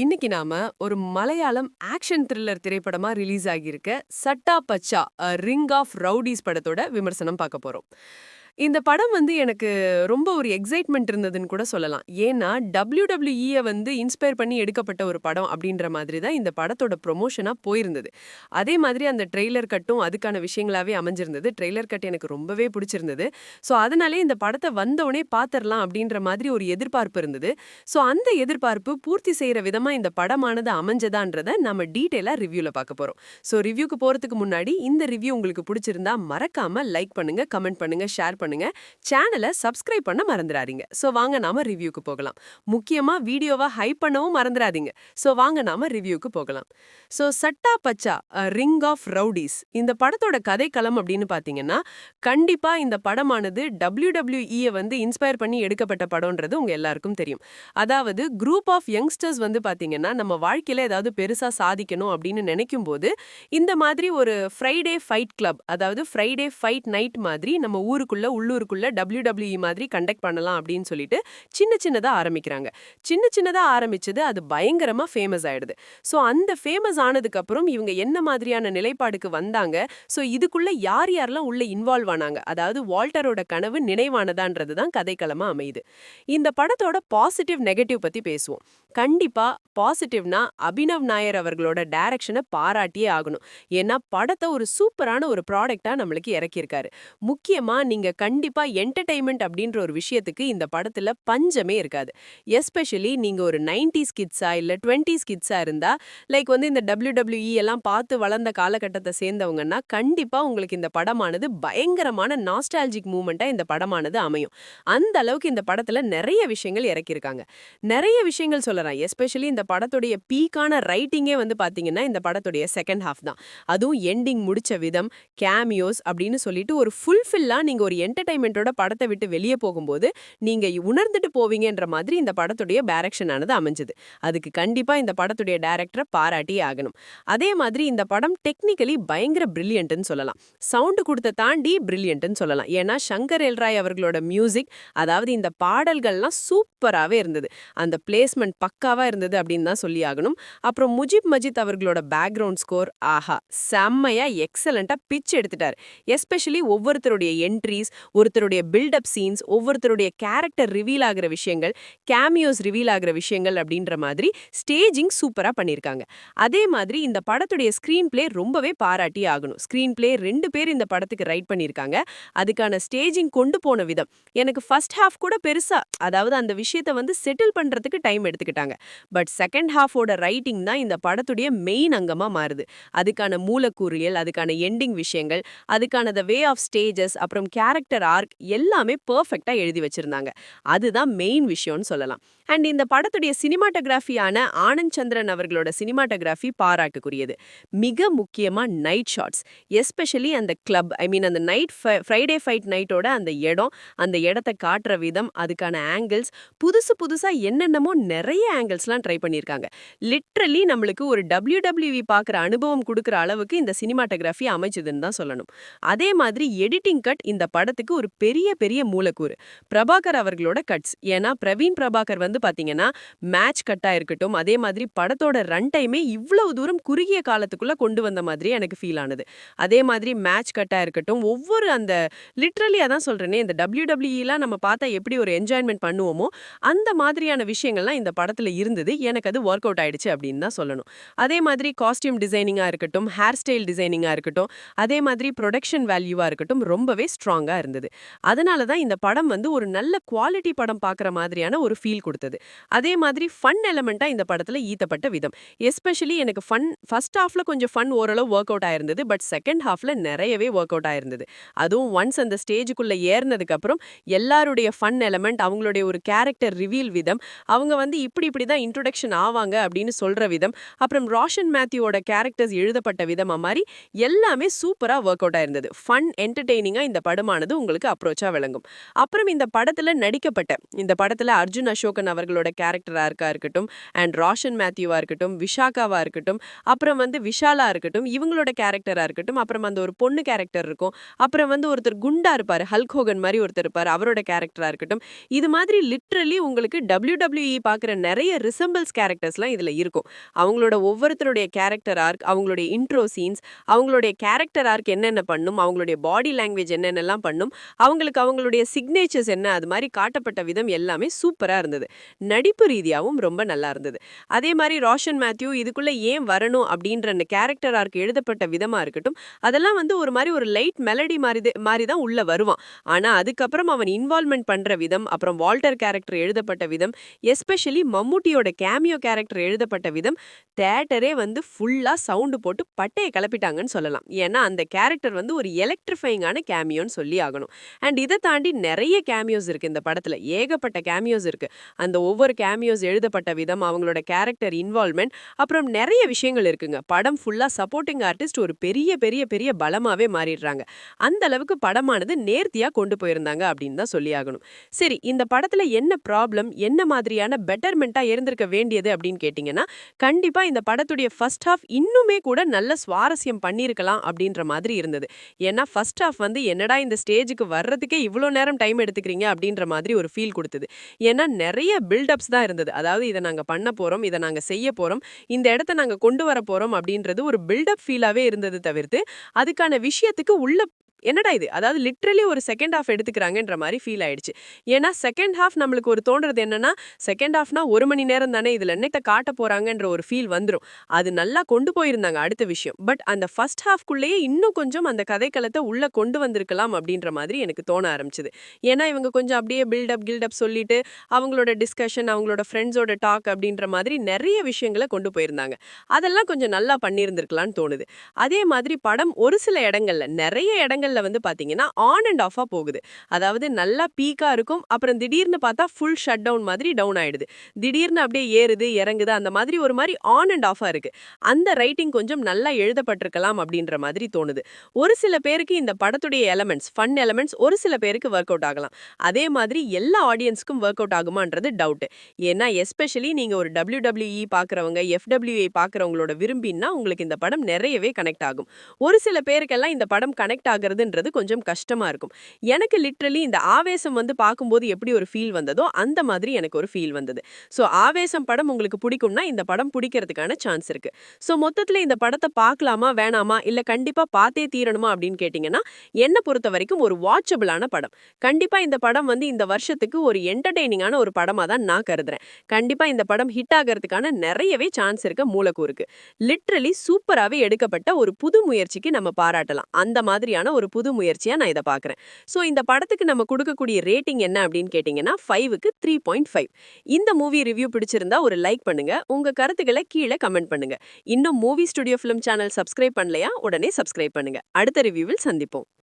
இன்னைக்கு நாம ஒரு மலையாளம் ஆக்ஷன் த்ரில்லர் திரைப்படமா ரிலீஸ் ஆகியிருக்க சட்டா பச்சா ரிங் ஆஃப் ரவுடிஸ் படத்தோட விமர்சனம் பார்க்க போறோம். இந்த படம் வந்து எனக்கு ரொம்ப ஒரு எக்ஸைட்மெண்ட் இருந்ததுன்னு கூட சொல்லலாம். ஏன்னா டபிள்யூ வந்து இன்ஸ்பயர் பண்ணி எடுக்கப்பட்ட ஒரு படம் அப்படின்ற மாதிரி தான் இந்த படத்தோட ப்ரொமோஷனாக போயிருந்தது. அதே மாதிரி அந்த ட்ரெய்லர் கட்டும் அதுக்கான விஷயங்களாவே அமைஞ்சிருந்தது. ட்ரெய்லர் கட் எனக்கு ரொம்பவே பிடிச்சிருந்தது. ஸோ அதனாலே இந்த படத்தை வந்தவுடனே பார்த்துடலாம் அப்படின்ற மாதிரி ஒரு எதிர்பார்ப்பு இருந்தது. ஸோ அந்த எதிர்பார்ப்பு பூர்த்தி செய்கிற விதமாக இந்த படமானது அமைஞ்சதான்றதை நம்ம டீட்டெயிலாக ரிவ்யூவில் பார்க்க போகிறோம் ஸோ ரிவ்யூக்கு போகிறதுக்கு முன்னாடி இந்த ரிவ்யூ உங்களுக்கு பிடிச்சிருந்தா மறக்காமல் லைக் பண்ணுங்க கமெண்ட் பண்ணுங்க ஷேர் பண்ணுங்க. சேனலை சப்ஸ்கிரைப் பண்ண மறந்துடாதீங்க ஸோ வாங்க நாம ரிவ்யூக்கு போகலாம். முக்கியமா வீடியோவை ஹைப் பண்ணவும் மறந்துடாதீங்க ஸோ வாங்க நாம ரிவ்யூக்கு போகலாம். So சட்டா Bachcha ring of rowdies இந்த படத்தோட கதைக்களம் அப்படின்னு பார்த்தீங்கன்னா கண்டிப்பா இந்த படமானது டபிள்யூ வந்து இன்ஸ்பயர் பண்ணி எடுக்கப்பட்ட படம்ன்றது உங்க எல்லாருக்கும் தெரியும். அதாவது குரூப் ஆஃப் யங்ஸ்டர்ஸ் வந்து பாத்தீங்கன்னா நம்ம வாழ்க்கையில ஏதாவது பெருசா சாதிக்கணும் அப்படின்னு நினைக்கும் போது இந்த மாதிரி ஒரு ஃப்ரைடே ஃபைட் கிளப் அதாவது ஃப்ரைடே ஃபைட் நைட் மாதிரி நம்ம ஊருக்குள்ள உள்ளூருக்குள்ள டபிள்யூ டபிள்யூஇ மாதிரி கண்டக்ட் பண்ணலாம் அப்படின்னு சொல்லிட்டு சின்ன சின்னதாக ஆரம்பிக்கிறாங்க. சின்ன சின்னதாக ஆரம்பிச்சது அது பயங்கரமாக ஃபேமஸ் ஆயிடுது. ஸோ அந்த ஃபேமஸ் ஆனதுக்கப்புறம் இவங்க என்ன மாதிரியான நிலைப்பாடுக்கு வந்தாங்க? ஸோ இதுக்குள்ள யார் யாரெல்லாம் உள்ள இன்வால்வ் ஆனாங்க? அதாவது வால்டரோட கனவு நினைவானதான்றது தான் கதைக்களமாக அமையுது. இந்த படத்தோட பாசிட்டிவ் நெகட்டிவ் பற்றி பேசுவோம். கண்டிப்பாக பாசிட்டிவ்னா அபினவ் நாயர் அவர்களோட டைரக்ஷனை பாராட்டியே ஆகணும். ஏன்னா படத்தை ஒரு சூப்பரான ஒரு ப்ராடக்டாக நம்மளுக்கு இறக்கியிருக்காரு. முக்கியமாக நீங்கள் கண்டிப்பா என்டர்டைன்மெண்ட் அப்படின்ற ஒரு விஷயத்துக்கு இந்த படத்துல பஞ்சமே இருக்காது. எஸ்பெஷலி நீங்க ஒரு நைன்டிஸ் கிட்ஸா இல்ல டுவெண்ட்டிஸ் கிட்ஸா இருந்தா லைக் வந்து இந்த டபிள்யூ டபிள்யூஇ எல்லாம் பார்த்து வளர்ந்த காலகட்டத்தை சேர்ந்தவங்கன்னா கண்டிப்பா உங்களுக்கு இந்த படமானது பயங்கரமான நாஸ்டாலஜிக் மூமெண்டா இந்த படமானது அமையும். அந்த அளவுக்கு இந்த படத்துல நிறைய விஷயங்கள் இறக்கியிருக்காங்க. நிறைய விஷயங்கள் சொல்லலாம். எஸ்பெஷலி இந்த படத்துடைய பீக்கான ரைட்டிங்கே வந்து பாத்தீங்கன்னா இந்த படத்துடைய செகண்ட் ஹாஃப் தான். அதுவும் எண்டிங் முடிச்ச விதம் கேமியோஸ் அப்படின்னு சொல்லிட்டு ஒரு ஃபுல்ஃபில்லா நீங்க ஒரு என்டர்டைன்மெண்ட்டோட படத்தை விட்டு வெளியே போகும்போது நீங்க உணர்ந்துட்டு போவீங்கன்ற மாதிரி இந்த படத்துடைய டைரக்ஷன் ஆனது அமைஞ்சது. அதுக்கு கண்டிப்பா இந்த படத்துடைய டைரக்டரை பாராட்டியே ஆகணும். அதே மாதிரி இந்த படம் டெக்னிக்கலி பயங்கர பிரில்லியன்ட்னு சொல்லலாம். சவுண்டு கொடுத்த தாண்டி பிரில்லியன்ட்னு சொல்லலாம். ஏன்னா சங்கர் எல்ராய் அவர்களோட மியூசிக் அதாவது இந்த பாடல்கள்லாம் சூப்பராகவே இருந்தது. அந்த பிளேஸ்மெண்ட் பக்காவாக இருந்தது அப்படின்னு தான் சொல்லி ஆகணும். அப்புறம் முஜிப் மஜித் அவர்களோட பேக்ரவுண்ட் ஸ்கோர் ஆஹா செம்மையாக எக்ஸலண்ட்டாக பிச் எடுத்துட்டார். எஸ்பெஷலி ஒவ்வொருத்தருடைய என்ட்ரிஸ் ஒருத்தருடைய பில்டப் சீன்ஸ் ஒவ்வொருத்தருடைய கேரக்டர் ரிவீல் ஆகிற விஷயங்கள் கேமியோஸ் ரிவீல் ஆகிற விஷயங்கள் அப்படின்ற மாதிரி ஸ்டேஜிங் சூப்பரா பண்ணியிருக்காங்க. அதே மாதிரி இந்த படத்துடைய ஸ்கிரீன் பிளே ரொம்பவே பாராட்டி ஆகணும். ஸ்கிரீன் பிளே ரெண்டு பேர் இந்த படத்துக்கு ரைட் பண்ணியிருக்காங்க. அதுக்கான ஸ்டேஜிங் கொண்டு போன விதம். எனக்கு ஃபர்ஸ்ட் ஹாஃப் கூட பெருசா அதாவது அந்த விஷயத்தை வந்து செட்டில் பண்றதுக்கு டைம் எடுத்துக்கிட்டாங்க. பட் செகண்ட் ஹாஃபோட ரைட்டிங் தான் இந்த படத்துடைய மெயின் அங்கமா மாறுது. அதுக்கான மூலக்கூறியல் அதுக்கான எண்டிங் விஷயங்கள் அதுக்கான த வே ஆஃப் ஸ்டேஜஸ் அப்புறம் கேரக்டர் ஆர்க் எல்லாமே பர்ஃபெக்டா எழுதி வச்சிருந்தாங்க. அதுதான் மெயின் விஷயம்னு சொல்லலாம். அண்ட் இந்த படத்துடைய சினிமாட்டோகிராஃபியான ஆனந்த் சந்திரன் அவர்களோட சினிமாட்டோகிராஃபி பாராட்டுக்குரியது. மிக முக்கியமா நைட் ஷாட்ஸ் எஸ்பெஷலி அந்த கிளப் ஐ மீன் அந்த நைட் ஃப்ரைடே ஃபைட் நைட்டோட அந்த இடம் அந்த இடத்த காட்டுற விதம் அதுக்கான ஆங்கிள்ஸ் புதுசு புதுசா என்னென்னமோ நிறைய ஆங்கிள்ஸ்லாம் ட்ரை பண்ணியிருக்காங்க. லிட்ரலி நம்மளுக்கு ஒரு டபிள்யூ டபிள்யூவி பார்க்குற அனுபவம் கொடுக்குற அளவுக்கு இந்த சினிமாட்டோகிராஃபி அமைச்சதுன்னு தான் சொல்லணும். அதே மாதிரி எடிட்டிங் கட் இந்த படத்தை படத்துக்கு ஒரு பெரிய பெரிய மூலக்கூறு. பிரபாகர் அவர்களோட கட்ஸ் ஏன்னா பிரவீன் பிரபாகர் வந்து பாத்தீங்கன்னா மேட்ச் கட்டா இருக்கட்டும் அதே மாதிரி படத்தோட ரன் டைமே இவ்வளவு தூரம் குறுகிய காலத்துக்குள்ள கொண்டு வந்த மாதிரி எனக்கு ஃபீல் ஆனது. அதே மாதிரி மேட்ச் கட்டா இருக்கட்டும் ஒவ்வொரு அந்த லிட்ரலி அதான் சொல்றேனே இந்த டபிள்யூ டபிள்யூலாம் நம்ம பார்த்தா எப்படி ஒரு என்ஜாய்மெண்ட் பண்ணுவோமோ அந்த மாதிரியான விஷயங்கள்லாம் இந்த படத்துல இருந்தது. எனக்கு அது ஒர்க் அவுட் ஆயிடுச்சு அப்படின்னு தான் சொல்லணும். அதே மாதிரி காஸ்டியூம் டிசைனிங்கா இருக்கட்டும் ஹேர் ஸ்டைல் டிசைனிங்கா இருக்கட்டும் அதே மாதிரி ப்ரொடக்ஷன் வேல்யூவா இருக்கட்டும் ரொம்பவே ஸ்ட்ராங்காக இருந்தது. அதனால தான் இந்த படம் வந்து ஒரு நல்ல குவாலிட்டி படம் பார்க்குற மாதிரியான ஒரு ஃபீல் கொடுத்தது. அதே மாதிரி ஃபன் எலமெண்ட்டா இந்த படத்துல ஈத்தப்பட்ட விதம். எஸ்பெஷலி எனக்கு ஃபன் ஃபர்ஸ்ட் ஹாஃபில் கொஞ்சம் ஃபன் ஓரளவு ஒர்க் அவுட் ஆயிருந்தது. பட் செகண்ட் ஹாஃப்ல நிறையவே ஒர்க் அவுட் ஆயிருந்தது. அதுவும் ஒன்ஸ் அந்த ஸ்டேஜுக்குள்ள ஏறினதுக்கு அப்புறம் எல்லாருடைய ஃபன் எலமெண்ட் அவங்களுடைய ஒரு கேரக்டர் ரிவீல் விதம் அவங்க வந்து இப்படி இப்படி தான் இன்ட்ரொடக்ஷன் ஆவாங்க அப்படின்னு சொல்ற விதம் அப்புறம் ரோஷன் மேத்யூவோட கேரக்டர்ஸ் எழுதப்பட்ட விதம் மாதிரி எல்லாமே சூப்பரா ஒர்க் அவுட் ஆயிருந்தது. ஃபன் என்டர்டெய்னிங்கா இந்த படமானது உங்களுக்கு அப்ரோச்சா விளங்கும். அப்புறம் இந்த படத்துல நடிக்கப்பட்ட இந்த படத்தில் அர்ஜுன் அசோகன் அவர்களோட கேரக்டராக இருக்கா இருக்கட்டும் அண்ட் ரோஷன் மேத்யூவா இருக்கட்டும் விஷாக்காவாக இருக்கட்டும் அப்புறம் வந்து விஷாலா இருக்கட்டும் இவங்களோட கேரக்டராக இருக்கட்டும் அப்புறம் அந்த ஒரு பொண்ணு கேரக்டர் இருக்கும் அப்புறம் வந்து ஒருத்தர் குண்டா இருப்பார் ஹல்க் ஹோகன் மாதிரி ஒருத்தர் இருப்பார் அவரோட கேரக்டராக இருக்கட்டும். இது மாதிரி லிட்ரலி உங்களுக்கு டபிள்யூ டபிள்யூஇ பார்க்குற நிறைய ரிசம்பிள்ஸ் கேரக்டர்ஸ்லாம் இதில் இருக்கும். அவங்களோட ஒவ்வொருத்தருடைய கேரக்டர் ஆர்க் அவங்களுடைய இன்ட்ரோ சீன்ஸ் அவங்களுடைய கேரக்டர் ஆர்க் என்னென்ன பண்ணும் அவங்களுடைய பாடி லாங்குவேஜ் என்னென்னலாம் பண்ணும் அவங்களுக்கு அவங்களுடைய சிக்னேச்சர்ஸ் என்ன அது மாதிரி காட்டப்பட்ட விதம் எல்லாமே சூப்பராக இருந்தது. நடிப்பு ரீதியாகவும் ரொம்ப நல்லா இருந்தது. அதே மாதிரி ரோஷன் மேத்யூ இதுக்குள்ளே ஏன் வரணும் அப்படின்ற அந்த கேரக்டர் ஆர்க் எழுதப்பட்ட விதமாக இருக்கட்டும் அதெல்லாம் வந்து ஒரு மாதிரி ஒரு லைட் மெலடி மாதிரி மாதிரி தான் உள்ளே வருவான். ஆனால் அதுக்கப்புறம் அவன் இன்வால்மெண்ட் பண்ணுற விதம் அப்புறம் வால்டர் கேரக்டர் எழுதப்பட்ட விதம் எஸ்பெஷலி மம்முட்டியோட கேமியோ கேரக்டர் எழுதப்பட்ட விதம் தேட்டரே வந்து ஃபுல்லாக சவுண்டு போட்டு பட்டையை கிளப்பிட்டாங்கன்னு சொல்லலாம். ஏன்னா அந்த கேரக்டர் வந்து ஒரு எலக்ட்ரிஃபைங்கான கேமியோன்னு சொல்லி ஆகணும். அண்ட் இதை தாண்டி நிறைய கேமியோஸ் இருக்கு இந்த படத்துல. ஏகப்பட்ட கேமியோஸ் இருக்கு. அந்த ஒவ்வொரு கேமியோஸ் எழுதப்பட்ட விதம் அவங்களோட கேரக்டர் இன்வால்மெண்ட் அப்புறம் நிறைய விஷயங்கள் இருக்குங்க. படம் ஃபுல்லா சப்போர்ட்டிங் ஆர்டிஸ்ட் ஒரு பெரிய பெரிய பெரிய பலமாவே மாறிடுறாங்க. அந்த அளவுக்கு படமானது நேர்த்தியா கொண்டு போயிருந்தாங்க அப்படின்னு தான் சொல்லி ஆகணும். சரி இந்த படத்துல என்ன ப்ராப்ளம் என்ன மாதிரியான பெட்டர்மெண்ட்டா இருந்திருக்க வேண்டியது அப்படின்னு கேட்டிங்கன்னா கண்டிப்பா இந்த படத்துடைய ஃபர்ஸ்ட் ஹாஃப் இன்னுமே கூட நல்ல சுவாரஸ்யம் பண்ணியிருக்கலாம் அப்படின்ற மாதிரி இருந்தது. ஏன்னா ஃபர்ஸ்ட் ஹாஃப் வந்து என்னடா இந்த ஸ்டேஜுக்கு வர்றதுக்கே இவ்வளோ நேரம் டைம் எடுத்துக்கிறீங்க அப்படின்ற மாதிரி ஒரு ஃபீல் கொடுத்தது. ஏன்னா நிறைய பில்டப்ஸ் தான் இருந்தது. அதாவது இதை நாங்க பண்ண போறோம் இதை நாங்க செய்ய போறோம் இந்த இடத்த நாங்க கொண்டு வர போறோம் அப்படின்றது ஒரு பில்டப் ஃபீலாவே இருந்தது தவிர்த்து அதுக்கான விஷயத்துக்கு உள்ள என்னடா இது? அதாவது லிட்ரலி ஒரு செகண்ட் ஹாஃப் எடுத்துக்கிறாங்கன்ற மாதிரி ஃபீல் ஆயிடுச்சு. ஏன்னா செகண்ட் ஹாஃப் நம்மளுக்கு ஒரு தோன்றது என்னன்னா செகண்ட் ஹாஃப்னா ஒரு மணி நேரம் தானே இதில் என்னத்தை காட்ட போறாங்கன்ற ஒரு ஃபீல் வந்துடும் அது நல்லா கொண்டு போயிருந்தாங்க அடுத்த விஷயம். பட் அந்த ஃபர்ஸ்ட் ஹாஃப்குள்ளேயே இன்னும் கொஞ்சம் அந்த கதைக்களத்தை உள்ள கொண்டு வந்திருக்கலாம் அப்படின்ற மாதிரி எனக்கு தோண ஆரம்பிச்சது. ஏன்னா இவங்க கொஞ்சம் அப்படியே பில்டப் கில்டப் சொல்லிட்டு அவங்களோட டிஸ்கஷன் அவங்களோட ஃப்ரெண்ட்ஸோட டாக் அப்படின்ற மாதிரி நிறைய விஷயங்களை கொண்டு போயிருந்தாங்க. அதெல்லாம் கொஞ்சம் நல்லா பண்ணியிருந்திருக்கலாம்னு தோணுது. அதே மாதிரி படம் ஒரு சில இடங்கள்ல நிறைய இடங்கள்ல வந்து பாத்தீங்கன்னா ஆன் அண்ட் ஆஃபாக போகுது. அதாவது நல்லா பீக்கா இருக்கும். அப்புறம் திடீர்னு பார்த்தா ஃபுல் ஷட் டவுன் மாதிரி டவுன் ஆயிடுது. திடீர்னு அப்படியே ஏறுது இறங்குது அந்த மாதிரி ஒரு மாதிரி ஆன் அண்ட் ஆஃபாக இருக்கு. அந்த ரைட்டிங் கொஞ்சம் நல்லா எழுதப்பட்டிருக்கலாம் அப்படின்ற மாதிரி தோணுது. ஒரு சில பேருக்கு இந்த படத்துடைய எலமெண்ட்ஸ் ஃபன் எலமெண்ட்ஸ் ஒரு சில பேருக்கு ஒர்க் அவுட் ஆகலாம். அதே மாதிரி எல்லா ஆடியன்ஸ்க்கும் ஒர்க் அவுட் ஆகுமான்றது டவுட் ஏன்னா எஸ்பெஷலி நீங்க ஒரு டபிள்யூ டபிள்யூஇ பாக்குறவங்க எஃப்டபிள்யூஐ பாக்குறவங்களோட விரும்பின்னா உங்களுக்கு இந்த படம் நிறையவே கனெக்ட் ஆகும். ஒரு சில பேருக்கெல்லாம் இந்த படம் கனெக்ட் ஆகுறதுன்றது கொஞ்சம் கஷ்டமாக இருக்கும். எனக்கு லிட்ரலி இந்த ஆவேசம் வந்து பார்க்கும்போது எப்படி ஒரு ஃபீல் வந்ததோ அந்த மாதிரி எனக்கு ஒரு ஃபீல் வந்தது. ஸோ ஆவேசம் படம் உங்களுக்கு பிடிக்கும்னா இந்த படம் பிடிக்கிறதுக்கான சான்ஸ் இருக்கு. ஸோ மொத்தத்தில் இந்த படத்தை பார்க்கலாமா வேணாமா இல்லை கண்டிப்பாக பார்த்தே தீரணுமா அப்படின்னு கேட்டிங்கன்னா என்னை பொறுத்த வரைக்கும் ஒரு வாட்சபிளான படம். கண்டிப்பாக இந்த படம் வந்து இந்த வருஷத்துக்கு ஒரு என்டர்டெய்னிங்கான ஒரு படமாக தான் நான் கருதுறேன். கண்டிப்பாக இந்த படம் ஹிட் ஆகிறதுக்கான நிறையவே சான்ஸ் இருக்க மூலக்கூறுக்கு. லிட்ரலி சூப்பராகவே எடுக்கப்பட்ட ஒரு புது முயற்சிக்கு நம்ம பாராட்டலாம். அந்த மாதிரியான ஒரு புது முயற்சியா நான் இதை பார்க்குறேன். ஸோ இந்த படத்துக்கு நம்ம கொடுக்கக்கூடிய ரேட்டிங் என்ன அப்படின்னு கேட்டிங்கன்னா ஃபைவுக்கு த்ரீ பாயிண்ட் ஃபைவ் இந்த மூவி ரிவ்யூ பிடிச்சிருந்தா ஒரு லைக் பண்ணுங்க. உங்க கருத்துக்களை கீழே கமெண்ட் பண்ணுங்க. இன்னும் movie studio film channel subscribe பண்ணலையா உடனே சப்ஸ்கிரைப் பண்ணுங்க. அடுத்த ரிவ்யூவில் சந்திப்போம்.